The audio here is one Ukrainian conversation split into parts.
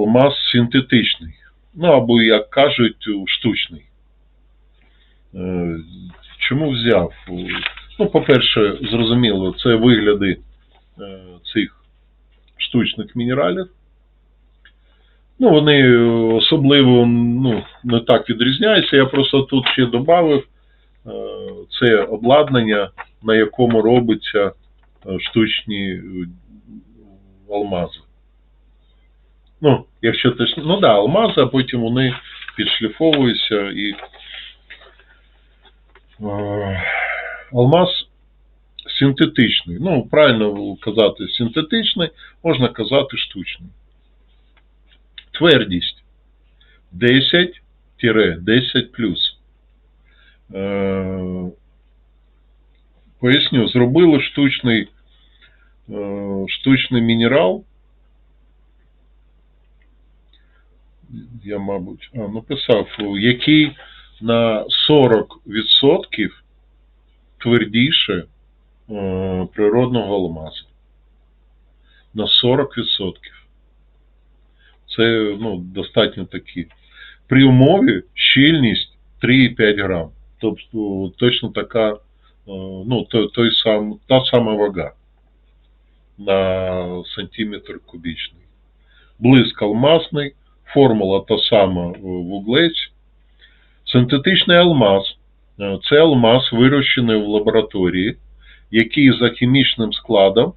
алмаз синтетичний. Ну, або, як кажуть, штучний. Е, Чому взяв? Ну, по-перше, зрозуміло, це вигляди е, цих штучних мінералів. Ну, вони е, особливо ну, не так відрізняються. Я просто тут ще додав це обладнання, на якому робиться е, штучні е, алмази. Ну, якщо точно, ну да, алмази, а потім вони підшліфовуються і. Е, Алмаз синтетичний. Ну, правильно казати синтетичний, можна казати штучний. Твердість 10-10 плюс. Е, Поясню, зробили штучний, е, штучний мінерал. Я, мабуть, а, написав, який на 40% твердіше е, природного алмазу. На 40%. Це ну, достатньо такі. При умові щільність 3,5 грам. Тобто точно така, е, ну, той, той сам, та сама вага на сантиметр кубічний. Блиск алмазний, формула та сама вуглець. Синтетичний алмаз е, це алмаз, вирощений в лабораторії, який за хімічним складом,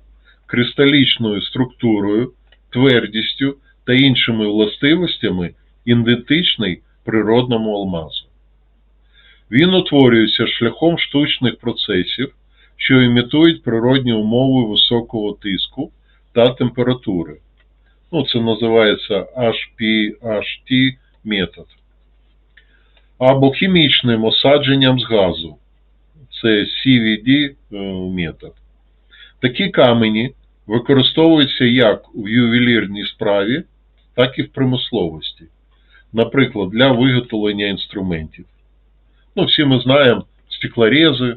кристалічною структурою, твердістю та іншими властивостями ідентичний природному алмазу. Він утворюється шляхом штучних процесів, що імітують природні умови високого тиску та температури. Ну, це називається HPHT метод. Або хімічним осадженням з газу. Це CVD е, метод. Такі камені використовуються як в ювелірній справі, так і в промисловості. Наприклад, для виготовлення інструментів. Ну, всі ми знаємо стеклорези,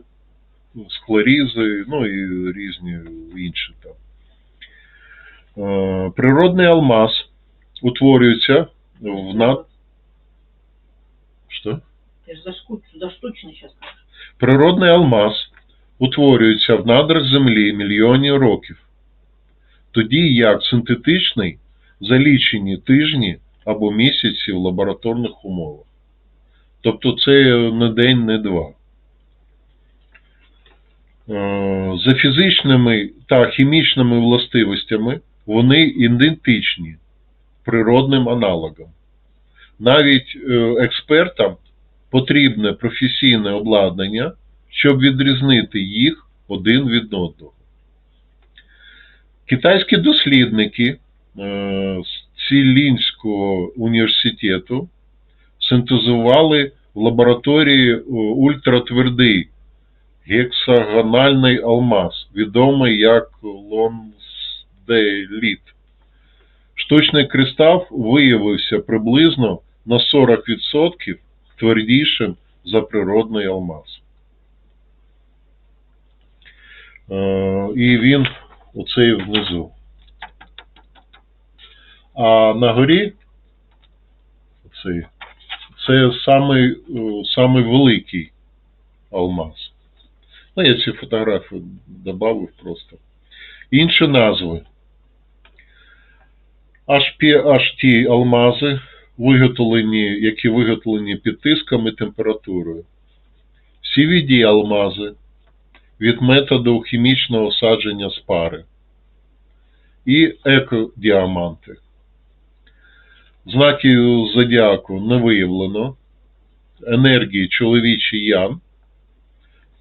склорізи, ну і різні інші там. Е, Природний алмаз утворюється в над... Що? Ты же за, скуч... за штучный сейчас скажешь. Природний алмаз утворюється в надрах землі мільйонів років, тоді як синтетичний за лічені тижні або місяці в лабораторних умовах. Тобто це не день, не два. Е, За фізичними та хімічними властивостями вони ідентичні природним аналогам. Навіть е, експертам потрібне професійне обладнання, щоб відрізнити їх один від одного. Китайські дослідники е, з Цілінського університету синтезували в лабораторії е, ультратвердий гексагональний алмаз, відомий як лонсдейліт. Штучний кристал виявився приблизно на 40% твердішим за природний алмаз. Е, І він оцей внизу. А на горі оцей, це самий, е, самий великий алмаз. Ну, я ці фотографії додав просто. Інші назви. HPHT алмази, виготовлені, які виготовлені під тиском і температурою. CVD алмази від методу хімічного садження з пари. І екодіаманти. Знаків зодіаку не виявлено. Енергії чоловічий ян.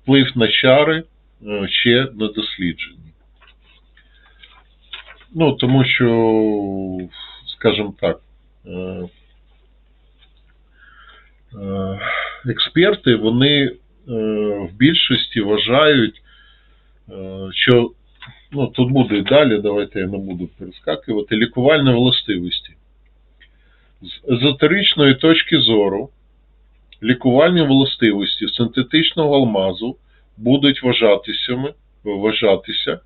Вплив на чари е, ще не досліджені. Ну, тому що, скажімо так, е, е, експерти, вони е, в більшості вважають, що ну, тут буде і далі, давайте я не буду перескакувати, лікувальні властивості. З езотеричної точки зору, лікувальні властивості синтетичного алмазу будуть вважатися, вважатися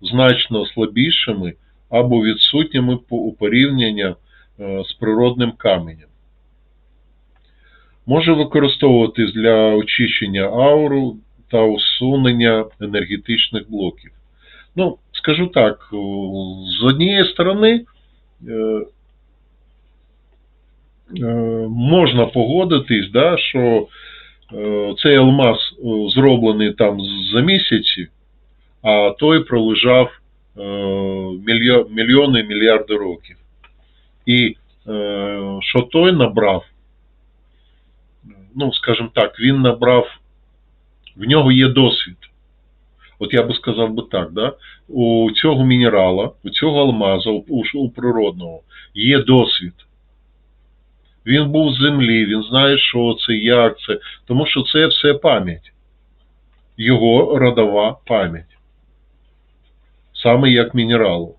значно слабішими або відсутніми у порівняння е, з природним каменем. Може використовуватись для очищення ауру та усунення енергетичних блоків. Ну, скажу так, з однієї сторони е, е, можна погодитись, да, що цей алмаз зроблений там за місяці, а той пролежав мільйони мільярди років. І е, що той набрав, ну, скажімо так, він набрав, в нього є досвід. От я би сказав би так, да? у цього мінерала, у цього алмаза, у, у, природного, є досвід. Він був з землі, він знає, що це, як це, тому що це все пам'ять. Його родова пам'ять. Саме як мінералу.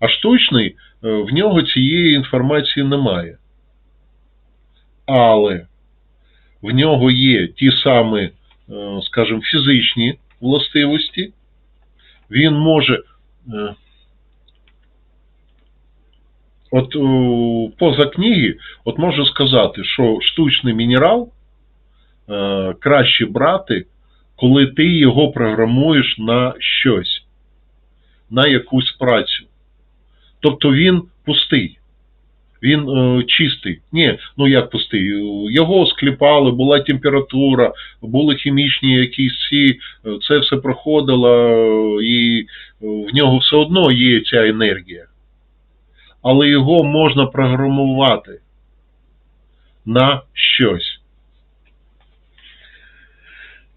А штучний, е, в нього цієї інформації немає. Але в нього є ті самі, е, скажімо, фізичні властивості. Він може. е, От поза книги, от можу сказати, що штучний мінерал краще брати, коли ти його програмуєш на щось, на якусь працю. Тобто він пустий. Він е, чистий. Ні, ну як пустий. Його скліпали, була температура, були хімічні якісь ці, е, це все проходило, е, і е, в нього все одно є ця енергія. Але його можна програмувати на щось.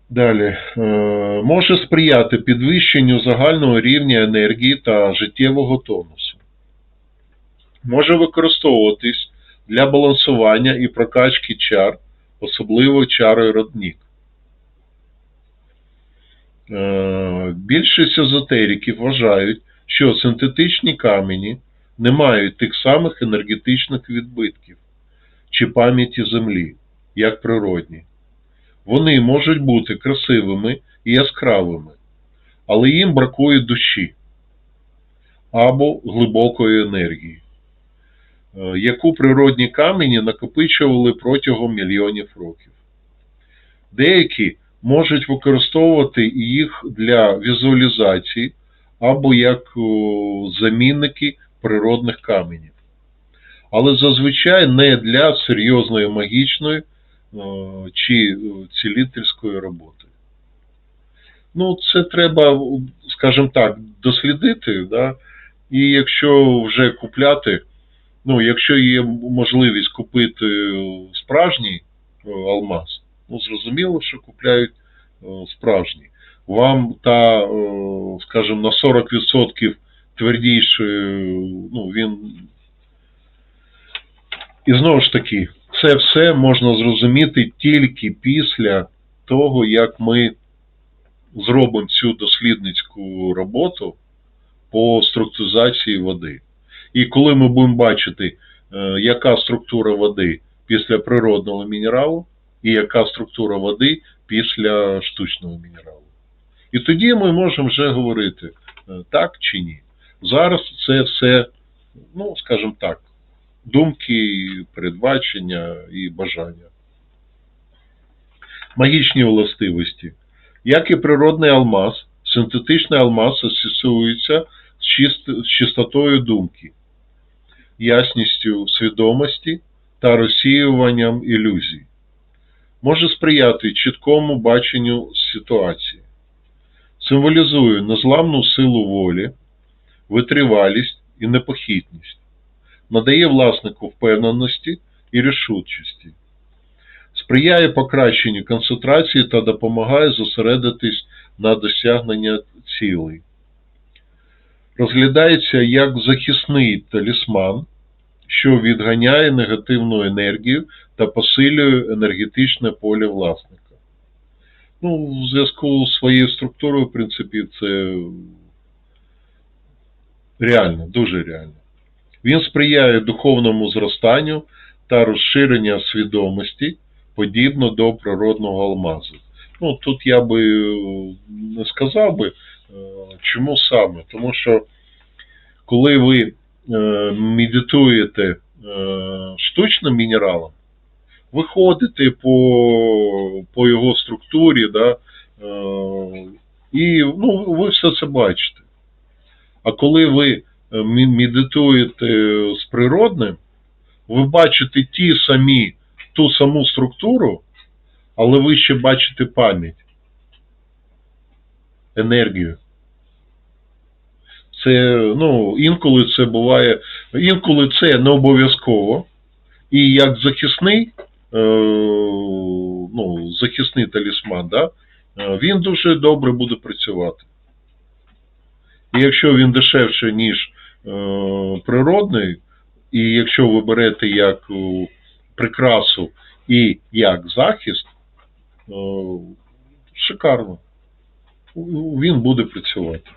Далі. Е, Може сприяти підвищенню загального рівня енергії та життєвого тонусу. Може використовуватись для балансування і прокачки чар, особливо чари роднік. Е, Більшість езотериків вважають, що синтетичні камені не мають тих самих енергетичних відбитків чи пам'яті Землі, як природні. Вони можуть бути красивими і яскравими, але їм бракує душі або глибокої енергії, е, яку природні камені накопичували протягом мільйонів років. Деякі можуть використовувати їх для візуалізації або як замінники природних каменів. Але зазвичай не для серйозної магічної чи о, цілительської роботи. Ну, це треба, скажімо так, дослідити, да? і якщо вже купляти, ну, якщо є можливість купити справжній алмаз, ну, зрозуміло, що купляють справжній. Вам та, скажімо, на 40% твердіший, ну, він. І знову ж таки, це все можна зрозуміти тільки після того, як ми зробимо цю дослідницьку роботу по структуризації води. І коли ми будемо бачити, е, яка структура води після природного мінералу, і яка структура води після штучного мінералу. І тоді ми можемо вже говорити, е, так чи ні. Зараз це все, ну, скажімо так, думки, передбачення і бажання. Магічні властивості. Як і природний алмаз, синтетичний алмаз асоціюється з, чист... з чистотою думки, ясністю свідомості та розсіюванням ілюзій. Може сприяти чіткому баченню ситуації. Символізує незламну силу волі, витривалість і непохитність, надає власнику впевненості і рішучості, сприяє покращенню концентрації та допомагає зосередитись на досягнення цілей. Розглядається як захисний талісман, що відганяє негативну енергію та посилює енергетичне поле власника. Ну, в зв'язку з своєю структурою, в принципі, це реально, дуже реально. Він сприяє духовному зростанню та розширенню свідомості, подібно до природного алмазу. Ну, тут я би е, не сказав би, е, чому саме. Тому що коли ви е, медитуєте штучним мінералом, ви ходите по, по його структурі, да, і ну, ви все це бачите. А коли ви медитуєте з природним, ви бачите ті самі, ту саму структуру, але ви ще бачите пам'ять, енергію. Це, ну, інколи це буває, інколи це не обов'язково. І як захисний, е, ну, захисний талісман, да, е, він дуже добре буде працювати. І якщо він дешевше, ніж е, природний, і якщо ви берете як е, прикрасу і як захист, е, шикарно. Він буде працювати.